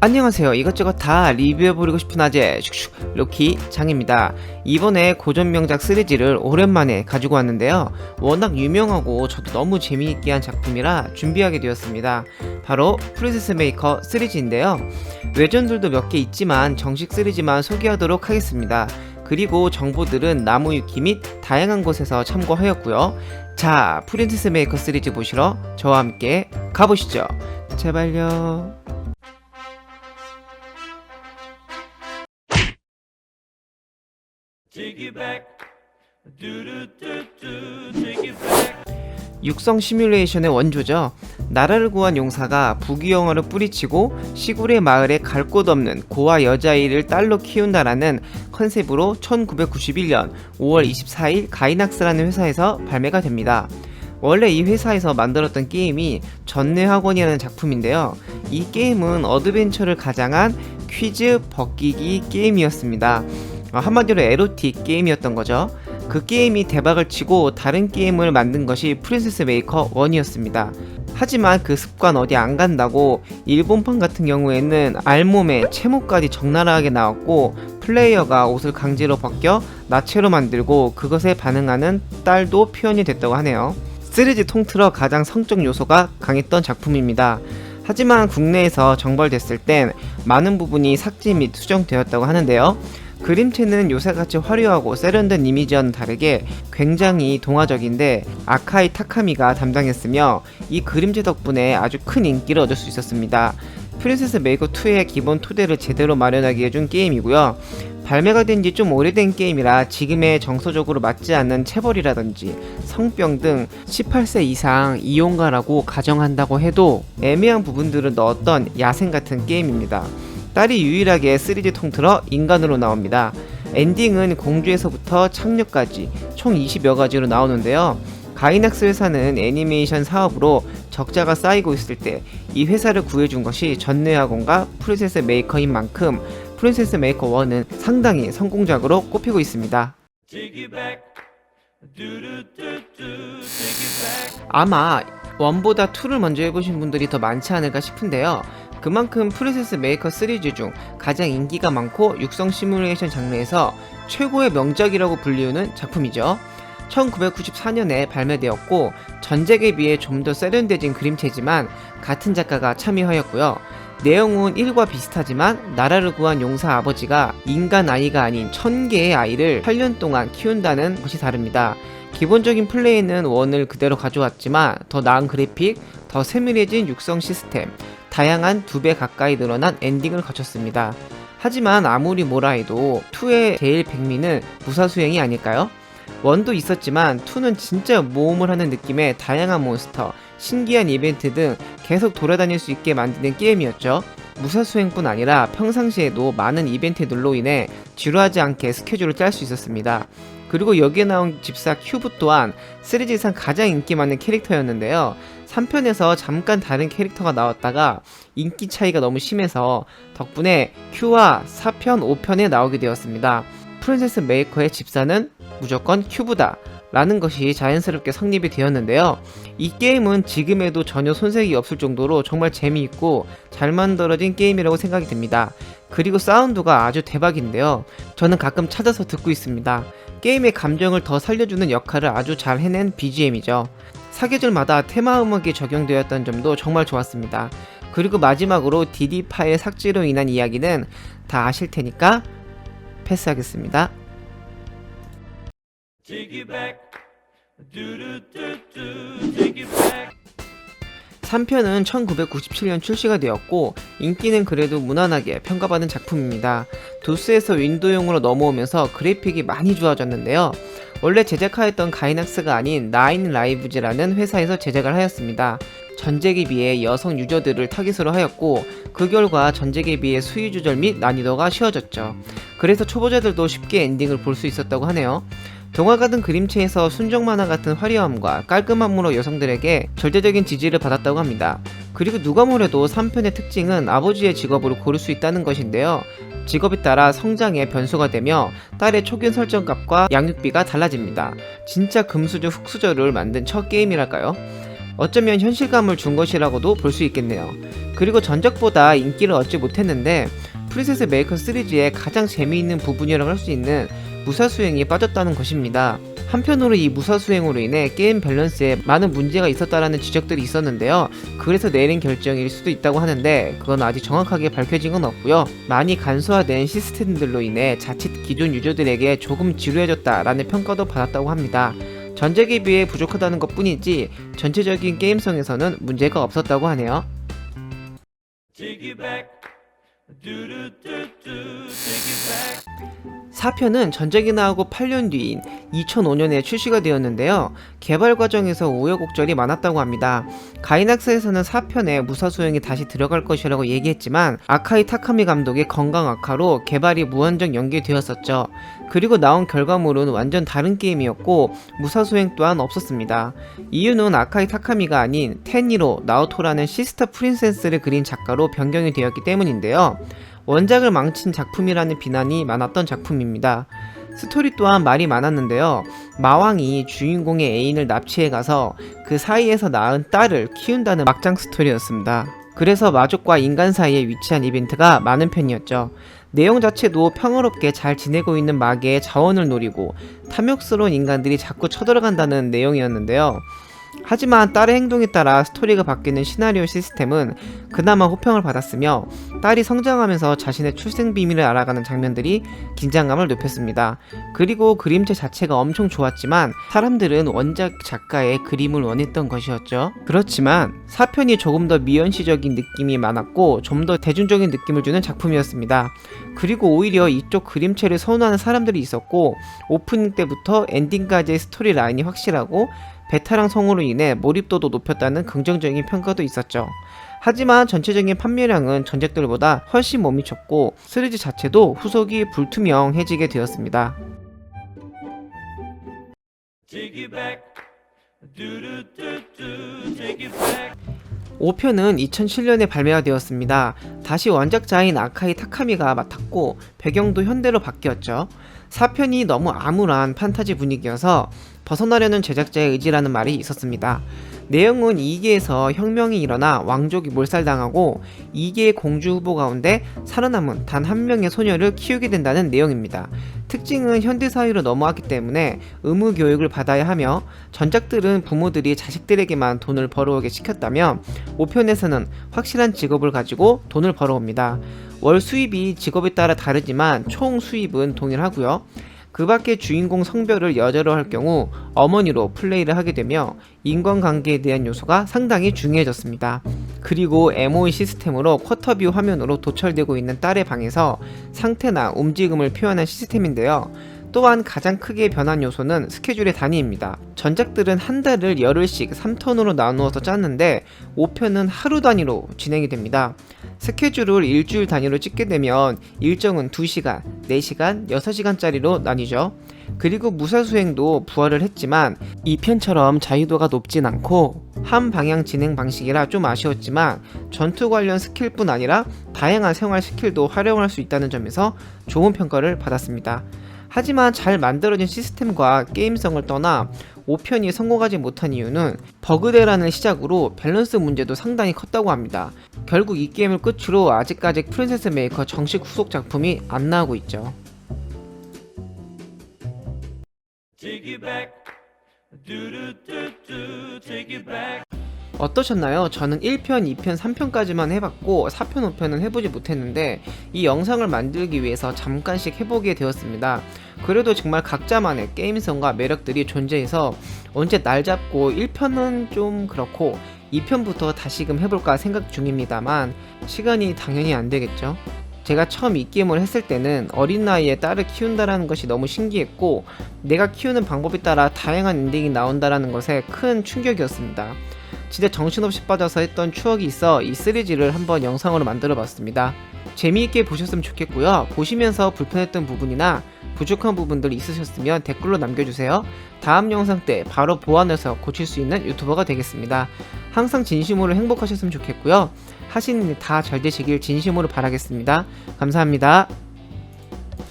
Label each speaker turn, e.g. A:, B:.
A: 안녕하세요. 이것저것 다 리뷰해버리고 싶은 아재 슉슉 로키 장입니다. 이번에 고전 명작 시리즈를 오랜만에 가지고 왔는데요. 워낙 유명하고 저도 너무 재미있게 한 작품이라 준비하게 되었습니다. 바로 프린세스 메이커 시리즈인데요. 외전들도 몇 개 있지만 정식 시리즈만 소개하도록 하겠습니다. 그리고 정보들은 나무위키 및 다양한 곳에서 참고하였고요. 자, 프린세스 메이커 시리즈 보시러 저와 함께 가보시죠. 제발요. 육성 시뮬레이션의 원조죠. 나라를 구한 용사가 부귀영화를 뿌리치고 시골의 마을에 갈 곳 없는 고아 여자아이를 딸로 키운다라는 컨셉으로 1991년 5월 24일 가이낙스라는 회사에서 발매가 됩니다. 원래 이 회사에서 만들었던 게임이 전뇌학원이라는 작품인데요. 이 게임은 어드벤처를 가장한 퀴즈 벗기기 게임이었습니다. 어, 한마디로 에로틱 게임이었던 거죠. 그 게임이 대박을 치고 다른 게임을 만든 것이 프린세스 메이커 1이었습니다. 하지만 그 습관 어디 안 간다고 일본판 같은 경우에는 알몸에 채모까지 적나라하게 나왔고 플레이어가 옷을 강제로 벗겨 나체로 만들고 그것에 반응하는 딸도 표현이 됐다고 하네요. 시리즈 통틀어 가장 성적 요소가 강했던 작품입니다. 하지만 국내에서 정발됐을 땐 많은 부분이 삭제 및 수정되었다고 하는데요. 그림체는 요새같이 화려하고 세련된 이미지와는 다르게 굉장히 동화적인데 아카이 타카미가 담당했으며 이 그림체 덕분에 아주 큰 인기를 얻을 수 있었습니다. 프린세스 메이커 2의 기본 토대를 제대로 마련하게 해준 게임이고요. 발매가 된 지 좀 오래된 게임이라 지금의 정서적으로 맞지 않는 체벌이라든지 성병 등 18세 이상 이용가라고 가정한다고 해도 애매한 부분들을 넣었던 야생 같은 게임입니다. 딸이 유일하게 3D 통틀어 인간으로 나옵니다. 엔딩은 공주에서부터 착륙까지 총 20여 가지로 나오는데요. 가이낙스 회사는 애니메이션 사업으로 적자가 쌓이고 있을 때 이 회사를 구해준 것이 전뇌학원과 프린세스 메이커인 만큼 프린세스 메이커 1은 상당히 성공작으로 꼽히고 있습니다. 아마 원보다 2를 먼저 해보신 분들이 더 많지 않을까 싶은데요. 그만큼 프린세스 메이커 시리즈 중 가장 인기가 많고 육성 시뮬레이션 장르에서 최고의 명작이라고 불리우는 작품이죠. 1994년에 발매되었고 전작에 비해 좀 더 세련되진 그림체지만 같은 작가가 참여하였고요. 내용은 1과 비슷하지만 나라를 구한 용사 아버지가 인간 아이가 아닌 천 개의 아이를 8년 동안 키운다는 것이 다릅니다. 기본적인 플레이는 원을 그대로 가져왔지만 더 나은 그래픽, 더 세밀해진 육성 시스템, 다양한 두 배 가까이 늘어난 엔딩을 거쳤습니다. 하지만 아무리 뭐라 해도 2의 제일 백미는 무사수행이 아닐까요? 원도 있었지만 2는 진짜 모험을 하는 느낌의 다양한 몬스터, 신기한 이벤트 등 계속 돌아다닐 수 있게 만드는 게임이었죠. 무사수행뿐 아니라 평상시에도 많은 이벤트들로 인해 지루하지 않게 스케줄을 짤 수 있었습니다. 그리고 여기에 나온 집사 큐브 또한 시리즈상 가장 인기 많은 캐릭터였는데요. 3편에서 잠깐 다른 캐릭터가 나왔다가 인기 차이가 너무 심해서 덕분에 큐와 4편, 5편에 나오게 되었습니다. 프린세스 메이커의 집사는 무조건 큐브다. 라는 것이 자연스럽게 성립이 되었는데요. 이 게임은 지금에도 전혀 손색이 없을 정도로 정말 재미있고 잘 만들어진 게임이라고 생각이 듭니다. 그리고 사운드가 아주 대박인데요. 저는 가끔 찾아서 듣고 있습니다. 게임의 감정을 더 살려주는 역할을 아주 잘 해낸 BGM이죠. 사계절마다 테마 음악이 적용되었던 점도 정말 좋았습니다. 그리고 마지막으로 DD 파일 삭제로 인한 이야기는 다 아실 테니까 패스하겠습니다.
B: Take it back. Do do do do. Take it back.
A: 3편은 1997년 출시가 되었고 인기는 그래도 무난하게 평가받은 작품입니다. 도스에서 윈도우용으로 넘어오면서 그래픽이 많이 좋아졌는데요. 원래 제작하였던 가이낙스가 아닌 나인 라이브즈라는 회사에서 제작을 하였습니다. 전작에 비해 여성 유저들을 타깃으로 하였고 그 결과 전작에 비해 수위 조절 및 난이도가 쉬워졌죠. 그래서 초보자들도 쉽게 엔딩을 볼 수 있었다고 하네요. 동화 같은 그림체에서 순정 만화 같은 화려함과 깔끔함으로 여성들에게 절대적인 지지를 받았다고 합니다. 그리고 누가 뭐래도 3편의 특징은 아버지의 직업으로 고를 수 있다는 것인데요. 직업에 따라 성장의 변수가 되며 딸의 초기 설정값과 양육비가 달라집니다. 진짜 금수저 흑수저를 만든 첫 게임이랄까요? 어쩌면 현실감을 준 것이라고도 볼 수 있겠네요. 그리고 전작보다 인기를 얻지 못했는데 프린세스 메이커 시리즈의 가장 재미있는 부분이라고 할 수 있는 무사수행이 빠졌다는 것입니다. 한편으로 이 무사수행으로 인해 게임 밸런스에 많은 문제가 있었다라는 지적들이 있었는데요. 그래서 내린 결정일 수도 있다고 하는데 그건 아직 정확하게 밝혀진 건 없고요. 많이 간소화된 시스템들로 인해 자칫 기존 유저들에게 조금 지루해졌다라는 평가도 받았다고 합니다. 전작에 비해 부족하다는 것 뿐이지 전체적인 게임성에서는 문제가 없었다고 하네요. 4편은 전작이 나오고 8년 뒤인 2005년에 출시가 되었는데요. 개발 과정에서 우여곡절이 많았다고 합니다. 가이낙스에서는 4편에 무사수행이 다시 들어갈 것이라고 얘기했지만 아카이 타카미 감독의 건강 악화로 개발이 무한정 연기되었었죠. 그리고 나온 결과물은 완전 다른 게임이었고 무사수행 또한 없었습니다. 이유는 아카이 타카미가 아닌 테니로 나오토라는 시스터 프린세스를 그린 작가로 변경이 되었기 때문인데요. 원작을 망친 작품이라는 비난이 많았던 작품입니다. 스토리 또한 말이 많았는데요. 마왕이 주인공의 애인을 납치해 가서 그 사이에서 낳은 딸을 키운다는 막장 스토리였습니다. 그래서 마족과 인간 사이에 위치한 이벤트가 많은 편이었죠. 내용 자체도 평화롭게 잘 지내고 있는 마계의 자원을 노리고 탐욕스러운 인간들이 자꾸 쳐들어간다는 내용이었는데요. 하지만 딸의 행동에 따라 스토리가 바뀌는 시나리오 시스템은 그나마 호평을 받았으며 딸이 성장하면서 자신의 출생 비밀을 알아가는 장면들이 긴장감을 높였습니다. 그리고 그림체 자체가 엄청 좋았지만 사람들은 원작 작가의 그림을 원했던 것이었죠. 그렇지만 4편이 조금 더 미연시적인 느낌이 많았고 좀 더 대중적인 느낌을 주는 작품이었습니다. 그리고 오히려 이쪽 그림체를 선호하는 사람들이 있었고 오프닝 때부터 엔딩까지의 스토리 라인이 확실하고 베테랑 성우로 인해 몰입도도 높였다는 긍정적인 평가도 있었죠. 하지만 전체적인 판매량은 전작들보다 훨씬 못 미쳤고 시리즈 자체도 후속이 불투명해지게 되었습니다.
B: Take it back. Do do do do. Take it back.
A: 5편은 2007년에 발매가 되었습니다. 다시 원작자인 아카이 타카미가 맡았고 배경도 현대로 바뀌었죠. 4편이 너무 암울한 판타지 분위기여서 벗어나려는 제작자의 의지라는 말이 있었습니다. 내용은 2기에서 혁명이 일어나 왕족이 몰살당하고 2기의 공주 후보 가운데 살아남은 단 한 명의 소녀를 키우게 된다는 내용입니다. 특징은 현대사회로 넘어왔기 때문에 의무 교육을 받아야 하며 전작들은 부모들이 자식들에게만 돈을 벌어오게 시켰다면 5편에서는 확실한 직업을 가지고 돈을 벌어옵니다. 월 수입이 직업에 따라 다르지만 총 수입은 동일하고요. 그 밖에 주인공 성별을 여자로 할 경우 어머니로 플레이를 하게 되며 인간관계에 대한 요소가 상당히 중요해졌습니다. 그리고 MOE 시스템으로 쿼터뷰 화면으로 도철되고 있는 딸의 방에서 상태나 움직임을 표현한 시스템인데요. 또한 가장 크게 변한 요소는 스케줄의 단위입니다. 전작들은 한 달을 열흘씩 3턴으로 나누어서 짰는데 5편은 하루 단위로 진행이 됩니다. 스케줄을 일주일 단위로 찍게 되면 일정은 2시간, 4시간, 6시간짜리로 나뉘죠. 그리고 무사수행도 부활을 했지만 2편처럼 자유도가 높진 않고 한 방향 진행 방식이라 좀 아쉬웠지만 전투 관련 스킬뿐 아니라 다양한 생활 스킬도 활용할 수 있다는 점에서 좋은 평가를 받았습니다. 하지만 잘 만들어진 시스템과 게임성을 떠나 5편이 성공하지 못한 이유는 버그대라는 시작으로 밸런스 문제도 상당히 컸다고 합니다. 결국 이 게임을 끝으로 아직까지 프린세스 메이커 정식 후속 작품이 안 나오고 있죠.
B: Take. Take it back.
A: 어떠셨나요? 저는 1편, 2편, 3편까지만 해봤고 4편, 5편은 해보지 못했는데 이 영상을 만들기 위해서 잠깐씩 해보게 되었습니다. 그래도 정말 각자만의 게임성과 매력들이 존재해서 언제 날 잡고 1편은 좀 그렇고 2편부터 다시금 해볼까 생각 중입니다만 시간이 당연히 안 되겠죠. 제가 처음 이 게임을 했을 때는 어린 나이에 딸을 키운다라는 것이 너무 신기했고 내가 키우는 방법에 따라 다양한 엔딩이 나온다라는 것에 큰 충격이었습니다. 진짜 정신없이 빠져서 했던 추억이 있어 이 시리즈를 한번 영상으로 만들어 봤습니다. 재미있게 보셨으면 좋겠고요. 보시면서 불편했던 부분이나 부족한 부분들 있으셨으면 댓글로 남겨주세요. 다음 영상 때 바로 보완해서 고칠 수 있는 유튜버가 되겠습니다. 항상 진심으로 행복하셨으면 좋겠고요. 하시는 일 다 잘 되시길 진심으로 바라겠습니다. 감사합니다.